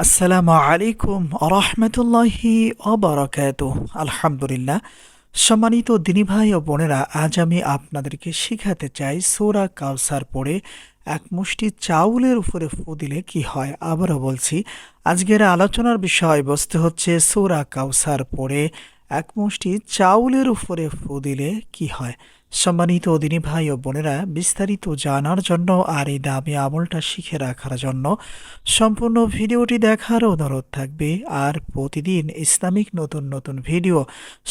আসসালামু আলাইকুম রহমতুল্লাহি অবরাকাত আলহামদুলিল্লাহ। সম্মানিত দিনী ভাই ও বোনেরা, আজ আমি আপনাদেরকে শিখাতে চাই সোরা কাউসার পড়ে এক মুষ্টি চাউলের উপরে ফু দিলে কি হয়। আবারও বলছি, আজকের আলোচনার বিষয়বস্তু হচ্ছে সোরা কাউসার পড়ে এক মুষ্টি চাউলের উপরে ফু দিলে কি হয়। সম্মানিত দিনী ভাই ও বোনেরা, বিস্তারিত জানার জন্য আর এই দামি আমলটা শিখে রাখার জন্য সম্পূর্ণ ভিডিওটি দেখার অনুরোধ থাকবে। আর প্রতিদিন ইসলামিক নতুন নতুন ভিডিও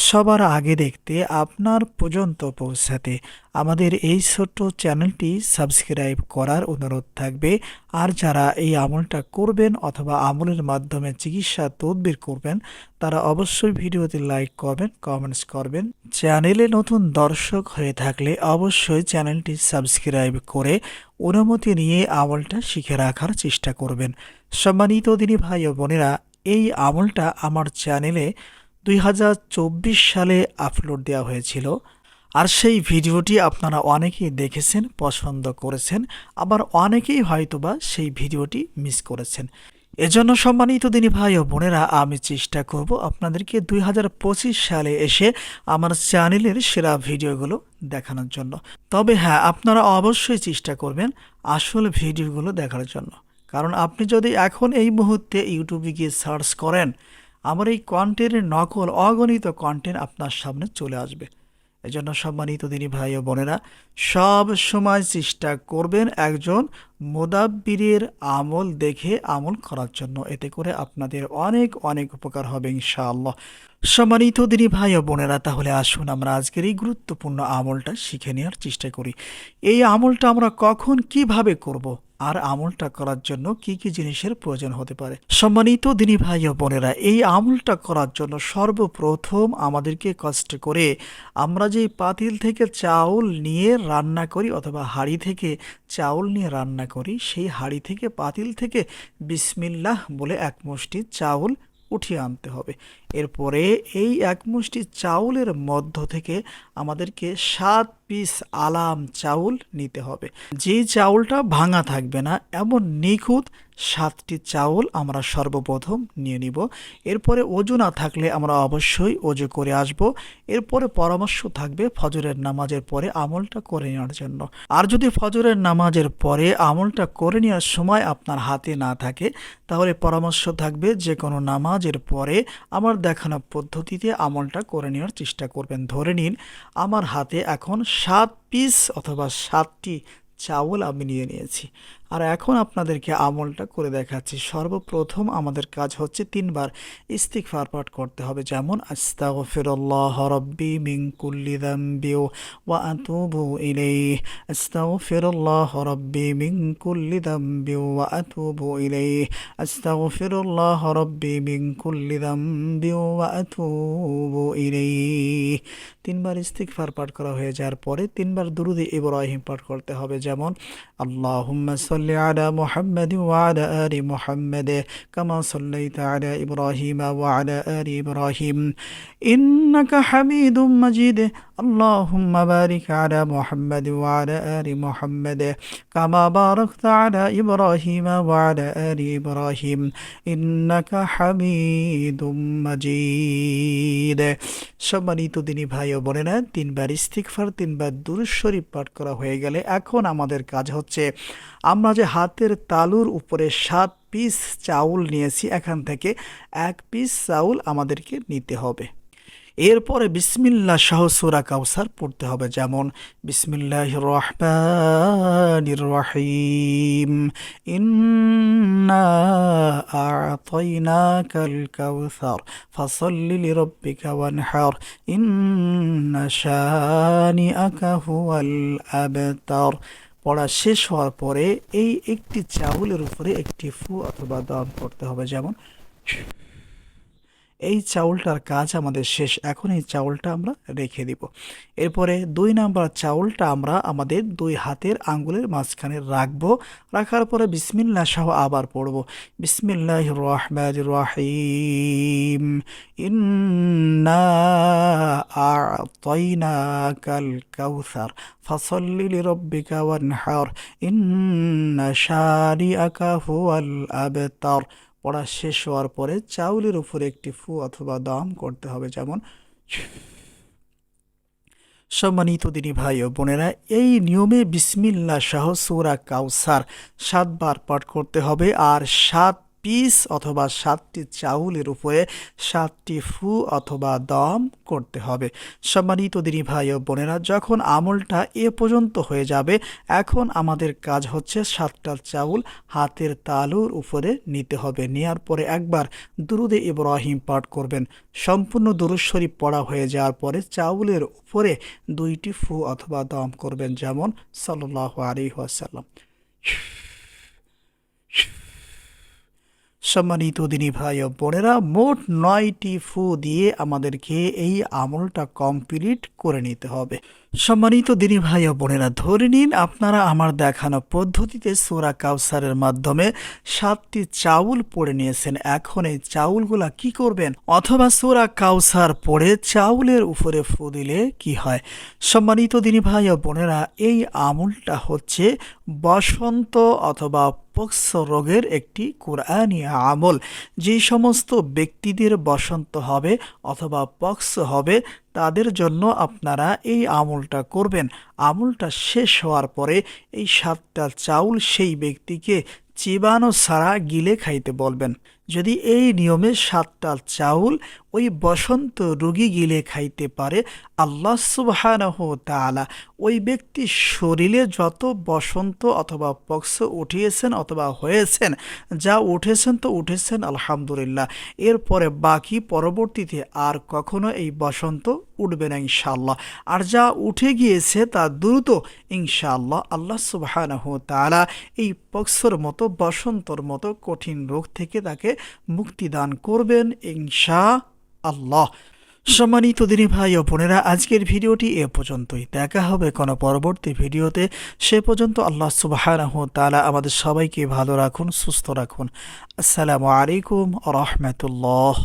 সবার আগে দেখতে আপনার পর্যন্ত পৌঁছাতে আমাদের এই ছোট্ট চ্যানেলটি সাবস্ক্রাইব করার অনুরোধ থাকবে। আর যারা এই আমলটা করবেন অথবা আমলের মাধ্যমে চিকিৎসা তদবির করবেন, তারা অবশ্যই ভিডিওতে লাইক করবেন, কমেন্টস করবেন। চ্যানেলে নতুন দর্শক হয়ে থাকলে অবশ্যই চ্যানেলটি সাবস্ক্রাইব করে অনুমতি নিয়ে আমলটা শিখে রাখার চেষ্টা করবেন। সম্মানিত দিনী ভাই ও বোনেরা, এই আমলটা আমার চ্যানেলে দুই হাজার চব্বিশ সালে আপলোড দেওয়া হয়েছিল। আর সেই ভিডিওটি আপনারা অনেকেই দেখেছেন, পছন্দ করেছেন, আবার অনেকেই হয়তোবা সেই ভিডিওটি মিস করেছেন। এজন্য সম্মানিত দিনী ভাই ও বোনেরা, আমি চেষ্টা করব আপনাদেরকে দুই হাজার পঁচিশ সালে এসে আমার চ্যানেলের সেরা ভিডিওগুলো দেখানোর জন্য। তবে হ্যাঁ আপনারা অবশ্যই চেষ্টা করবেন আসল ভিডিওগুলো দেখার জন্য। কারণ আপনি যদি এখন এই মুহূর্তে ইউটিউবে গিয়ে সার্চ করেন, আমার এই কন্টেন্টের নকল, অগণিত কন্টেন্ট আপনার সামনে চলে আসবে। এজন্য সম্মানিত দিনী ভাই ও বোনেরা, সব সময় চেষ্টা করবেন একজন মোদাব্বিরের আমল দেখে আমল করার জন্য। এতে করে আপনাদের অনেক অনেক উপকার হবে ইনশাআল্লাহ। সম্মানিত দিনী ভাই ও বোনেরা, তাহলে আসুন আমরা আজকের এই গুরুত্বপূর্ণ আমলটা শিখে নেওয়ার চেষ্টা করি। এই আমলটা আমরা কখন কীভাবে করব। আর আমলটা করার জন্য কি কি জিনিসের প্রয়োজন হতে পারে? সম্মানিত দিনী ভাই ও বোনেরা, এই আমলটা করার জন্য সর্বপ্রথম আমাদেরকে কষ্ট করে আমরা যে পাতিল থেকে চাউল নিয়ে রান্না করি অথবা হাড়ি থেকে চাউল নিয়ে রান্না করি, সেই হাড়ি থেকে পাতিল থেকে বিসমিল্লাহ বলে এক মুষ্টি চাউল উঠিয়ে আনতে হবে। এরপরে এই এক মুষ্টি চাউলের মধ্য থেকে আমাদেরকে সাত পিস আলাম চাউল নিতে হবে। যে চাউলটা ভাঙা থাকবে না, এমন নিখুঁত সাতটি চাউল আমরা সর্বপ্রথম নিয়ে নিব। এরপরে অজু না থাকলে আমরা অবশ্যই অজু করে আসব। এরপরে পরামর্শ থাকবে ফজরের নামাজের পরে আমলটা করে নেওয়ার জন্য। আর যদি ফজরের নামাজের পরে আমলটা করে নেওয়ার সময় আপনার হাতে না থাকে, তাহলে পরামর্শ থাকবে যে কোনো নামাজের পরে আমার দেখানো পদ্ধতিতে আমলটা করে নেওয়ার চেষ্টা করবেন। ধরে নিন, আমার হাতে এখন সাত পিস অথবা সাতটি চাউল আমি নিয়ে নিয়েছি। আর এখন আপনাদেরকে আমলটা করে দেখাচ্ছি। সর্বপ্রথম আমাদের কাজ হচ্ছে তিনবার ইস্তিকফার পাঠ করতে হবে। যেমন, আস্তাগফিরুল্লাহ রব্বি মিন কুল্লি যামবি ওয়া আতুবু ইলাইহি। আস্তাগফিরুল্লাহ রব্বি মিন কুল্লি যামবি ওয়া আতুবু ইলাইহি। আস্তাগফিরুল্লাহ রব্বি মিন কুল্লি যামবি ওয়া আতুবু ইলাইহি। তিনবার ইস্তিকফার পাঠ করা হয়ে যাওয়ার পরে তিনবার দুরুদে ইব্রাহিম পাঠ করতে হবে। যেমন, আল্লাহুম্মা صل على محمد وعلى آل محمد كما صليت على إبراهيم وعلى آل إبراهيم إنك حميد مجيد اللهم بارك على محمد وعلى آل محمد كما باركت على إبراهيم وعلى آل إبراهيم إنك حميد مجيد সম্মানিত দিনী ভাই ও বোনেরা তিনবার ইস্তিকফার তিনবার দুরুদ শরীফ পাঠ করা হয়ে গেলে এখন আমাদের কাজ হচ্ছে আমরা যে হাতের তালুর উপরে সাত পিস চাউল নিয়েছি, এখান থেকে এক পিস চাউল আমাদেরকে নিতে হবে। এরপরে বিসমিল্লা সহ সুরা কাউসার পড়তে হবে, যেমন বিসমিল্লাহ রহমান রহিম, ইন্না আতাইনাকাল কাউসার ফাসাল্লি লিরাব্বিকা ওয়ানহার, ইন্না শানিআকা হুয়াল আবতার। পড়া শেষ হওয়ার পরে এই একটি চাউলের উপরে একটি ফু অথবা দম করতে হবে। যেমন, এই চাউলটার কাজ আমাদের শেষ। এখন এই চাউলটা আমরা রেখে দিব। এরপরে দুই নাম্বার চাউলটা আমরা আমাদের দুই হাতের আঙ্গুলের মাঝখানে রাখব। রাখার পরে বিসমিল্লা সহ আবার পড়ব। বিসমিল্লাহ রহমান রহিম। ইন্না আতাইনাকাল কাউসার ফাসল্লি লিরাব্বিকা ওয়ানহার ইন্না শানিআকা হুয়াল আবতার পড়া শেষ হওয়ার পরে চাউলের উপরে একটি ফু অথবা দম করতে হবে, যেমন সম্মানিত দিনী ভাই ও বোনেরা, এই নিয়মে বিসমিল্লা সহ সুরা কাউসার সাতবার পাঠ করতে হবে, আর সাত পিস অথবা সাতটি চাউলের উপরে সাতটি ফু অথবা দম করতে হবে। সম্মানিত দিনী ভাই ও বোনেরা, যখন আমলটা এ পর্যন্ত হয়ে যাবে, এখন আমাদের কাজ হচ্ছে সাতটা চাউল হাতের তালুর উপরে নিতে হবে। নেয়ার পরে একবার দুরুদে ইব্রাহিম পাঠ করবেন। সম্পূর্ণ দুরুদ শরীফ পড়া হয়ে যাওয়ার পরে চাউলের উপরে দুইটি ফু অথবা দম করবেন, যেমন সাল্লাহ আলী ওয়াসাল্লাম। সম্মানিত দিনী ভাই ও বোনেরা, মোট নয়টি ফু দিয়ে আমাদেরকে এই আমলটা কমপ্লিট করে নিতে হবে। সম্মানিত দিনী ভাই ও বোনেরা, ধরে নিন আপনারা আমার দেখানো পদ্ধতিতে সোরা কাউসারের মাধ্যমে সাতটি চাউল পড়ে নিয়েছেন। এখন এই চাউলগুলা কি করবেন? অথবা সোরা কাউসার পড়ে চাউলের উপরে ফু দিলে কি হয়? সম্মানিত দিনী ভাই ও বোনেরা, এই আমলটা হচ্ছে বসন্ত অথবা পক্স রোগের একটি কোরআনি আমল। যে সমস্ত ব্যক্তিদের বসন্ত হবে অথবা পক্স হবে তাদের জন্য আপনারা এই আমলটা করবেন। আমলটা শেষ হওয়ার পরে এই সাতটা চাউল সেই ব্যক্তিকে চিবানো ছাড়া গিলে খাইতে বলবেন। যদি এই নিয়মে সাতটা চাউল ওই বসন্ত রোগী গিলে খাইতে পারে আল্লাহ সুবহানাহ তাআলা। ওই ব্যক্তির শরীরে যত বসন্ত অথবা পক্স উঠিয়েছেন অথবা হয়েছেন, যা উঠেছেন তো উঠেছেন, আলহামদুলিল্লাহ। এরপরে বাকি পরবর্তীতে আর কখনো এই বসন্ত উঠবে না ইনশাআল্লাহ। আর যা উঠে গিয়েছে তা দ্রুত ইনশাআল্লাহ আল্লাহ সুবহানাহু তাআলা এই পক্সর মতো, বসন্তর মতো কঠিন রোগ থেকে তাকে মুক্তি দান করবেন ইনশা আল্লাহ। সম্মানিত দিনী ভাই ও বোনেরা, আজকের ভিডিওটি এ পর্যন্তই। দেখা হবে কোনো পরবর্তী ভিডিওতে। সে পর্যন্ত আল্লাহ সুবাহ তালা আমাদের সবাইকে ভালো রাখুন, সুস্থ রাখুন। আসসালামু আলাইকুম রহমতুল্লাহ।